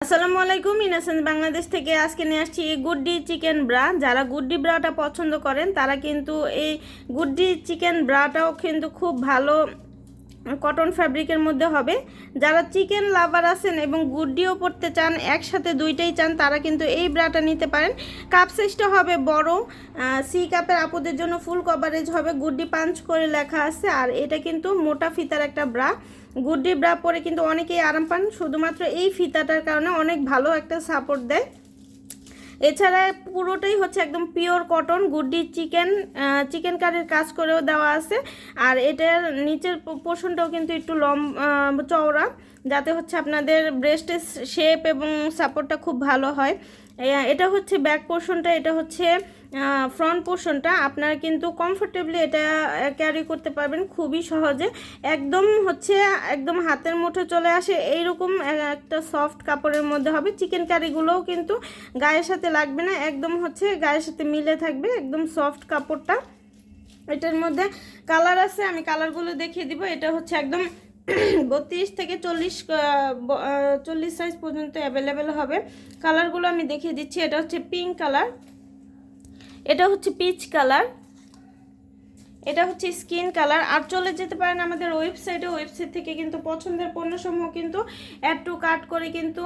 আসসালামু আলাইকুম ইনাসেন্স বাংলাদেশ থেকে আজকে নিয়ে আসছি এই গুড্ডি চিকেন ব্রা। যারা গুড্ডি ব্রাটা পছন্দ করেন, তারা কিন্তু এই গুড্ডি চিকেন ব্রাটাও কিন্তু খুব ভালো কটন ফ্যাব্রিকের মধ্যে হবে। যারা চিকেন লাভার আছেন এবং গুড্ডিও পরতে চান, একসাথে দুইটাই চান, তারা কিন্তু এই ব্রাটা নিতে পারেন। কাপ সাইজটা হবে বড় সি কাপের আপুদের জন্য ফুল কভারেজ হবে, গুড্ডি পাঞ্চ করে লেখা আছে, আর এটা কিন্তু মোটা ফিতার একটা ব্রা। গুড্ডি ব্রা পরে কিন্তু অনেকেই আরাম পান, শুধুমাত্র এই ফিতাটার কারণে অনেক ভালো একটা সাপোর্ট দেয়। এছাড়া পুরোটাই হচ্ছে একদম পিওর কটন গুড্ডি চিকেন চিকেন কারির কাজ করেও দেওয়া আছে। আর এটার নিচের পোর্শনটাও কিন্তু একটু লম চওড়া, যাতে হচ্ছে আপনাদের ব্রেস্টের শেপ এবং সাপোর্টটা খুব ভালো হয়। এটা হচ্ছে ব্যাক পোর্শনটা এটা হচ্ছে ফ্রন্ট পোর্শনটা আপনারা কিন্তু কমফোর্টেবলি এটা ক্যারি করতে পারবেন খুবই সহজে। একদম হচ্ছে, একদম হাতের মুঠো চলে আসে। এইরকম একটা সফট কাপড়ের মধ্যে হবে। চিকেন কারিগুলোও কিন্তু গায়ের সাথে লাগবে না। একদম হচ্ছে গায়ের সাথে মিলে থাকবে একদম সফট কাপড়টা। এটার মধ্যে কালার আছে, আমি কালারগুলো দেখিয়ে দিব। এটা হচ্ছে একদম বত্রিশ থেকে চল্লিশ চল্লিশ সাইজ পর্যন্ত অ্যাভেলেবেল হবে। কালারগুলো আমি দেখিয়ে দিচ্ছি। এটা হচ্ছে পিঙ্ক কালার এটা হচ্ছে পিচ কালার এটা হচ্ছে স্কিন কালার আর চলে যেতে পারেন আমাদের ওয়েবসাইটে ওয়েবসাইট থেকে কিন্তু পছন্দের পণ্যসমূহ কিন্তু অ্যাড টু কাট করে কিন্তু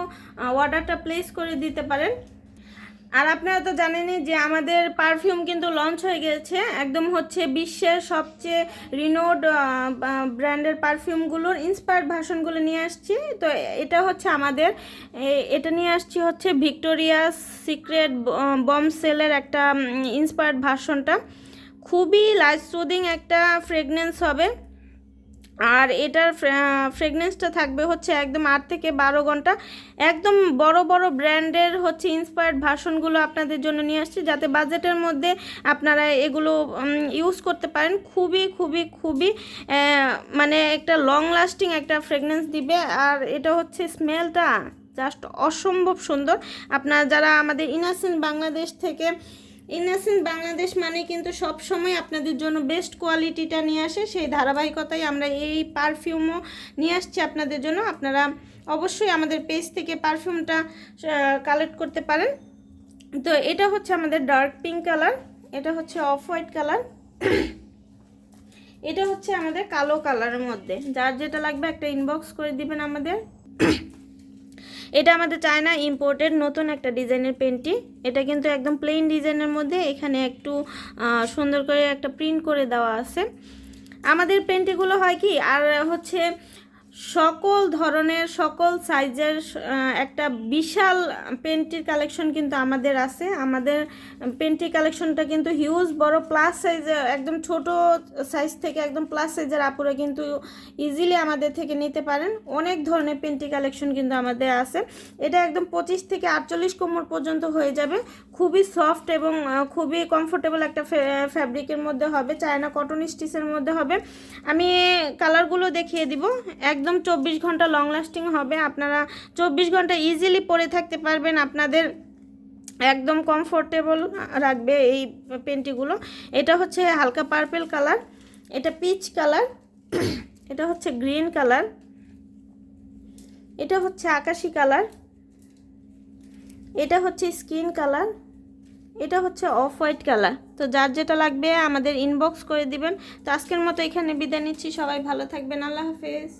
অর্ডারটা প্লেস করে দিতে পারেন। আর আপনারা তো জানেনই যে আমাদের পারফিউম কিন্তু লঞ্চ হয়ে গেছে। একদম হচ্ছে বিশ্বের সবচেয়ে রিনোড ব্র্যান্ডের পারফিউমগুলোর ইন্সপায়ার্ড ভার্সনগুলো নিয়ে আসছি। তো এটা হচ্ছে আমাদের এটা নিয়ে আসছি হচ্ছে ভিক্টোরিয়াস সিক্রেট বম সেলের একটা ইন্সপায়ার্ড ভার্সনটা খুবই লাইট সুদিং একটা ফ্রেগনেন্স হবে। আর এটার ফ্রেগনেন্সটা থাকবে হচ্ছে একদম আট থেকে বারো ঘণ্টা। একদম বড় বড় ব্র্যান্ডের হচ্ছে ইন্সপায়ার্ড ভার্সনগুলো আপনাদের জন্য নিয়ে আসছি, যাতে বাজেটের মধ্যে আপনারা এগুলো ইউজ করতে পারেন। খুবই খুবই খুবই মানে একটা লং লাস্টিং একটা ফ্রেগনেন্স দিবে। আর এটা হচ্ছে স্মেলটা জাস্ট অসম্ভব সুন্দর। আপনারা যারা আমাদের ইনাসেন্ট বাংলাদেশ থেকে ইনাসেন্ট বাংলাদেশ মানে কিন্তু সব সময় আপনাদের জন্য বেস্ট কোয়ালিটিটা নিয়ে আসে। সেই ধারাবাহিকতায় আমরা এই পারফিউমও নিয়ে আসছি আপনাদের জন্য। আপনারা অবশ্যই আমাদের পেজ থেকে পারফিউমটা কালেক্ট করতে পারেন। তো এটা হচ্ছে আমাদের ডার্ক পিঙ্ক কালার এটা হচ্ছে অফ হোয়াইট কালার এটা হচ্ছে আমাদের কালো কালারের মধ্যে। যার যেটা লাগবে একটা ইনবক্স করে দিবেন আমাদের। এটা আমাদের চায়না ইম্পোর্টেড নতুন একটা ডিজাইনের পেনটি। এটা কিন্তু একদম প্লেন ডিজাইনের মধ্যে এখানে একটু সুন্দর করে একটা প্রিন্ট করে দেওয়া আছে। আমাদের পেন্টিগুলো হয় কি, আর হচ্ছে সকল ধরনের, সকল সাইজের একটা বিশাল পেন্টির কালেকশন কিন্তু আমাদের আছে। আমাদের পেন্টি কালেকশনটা কিন্তু হিউজ বড় প্লাস সাইজের একদম ছোট সাইজ থেকে একদম প্লাস সাইজের আপুরা কিন্তু ইজিলি আমাদের থেকে নিতে পারেন। অনেক ধরনের পেন্টি কালেকশন কিন্তু আমাদের আছে। এটা একদম পঁচিশ থেকে আটচল্লিশ কোমর পর্যন্ত হয়ে যাবে। খুবই সফট এবং খুবই কমফোর্টেবল একটা ফ্যাব্রিকের মধ্যে হবে। চায়না কটন স্টিচের মধ্যে হবে। আমি কালারগুলো দেখিয়ে দিব। একদম চব্বিশ ঘণ্টা লং লাস্টিং হবে। আপনারা চব্বিশ ঘণ্টা ইজিলি পরে থাকতে পারবেন। আপনাদের একদম কমফোর্টেবল রাখবে এই পেন্টিগুলো। এটা হচ্ছে হালকা পার্পেল কালার এটা পিচ কালার এটা হচ্ছে গ্রিন কালার এটা হচ্ছে আকাশি কালার এটা হচ্ছে স্কিন কালার এটা হচ্ছে অফ হোয়াইট কালার তো যার যেটা লাগবে আমাদের ইনবক্স করে দিবেন। তো আজকের মতো এখানে বিদায় নিচ্ছি। সবাই ভালো থাকবেন। আল্লাহ হাফেজ।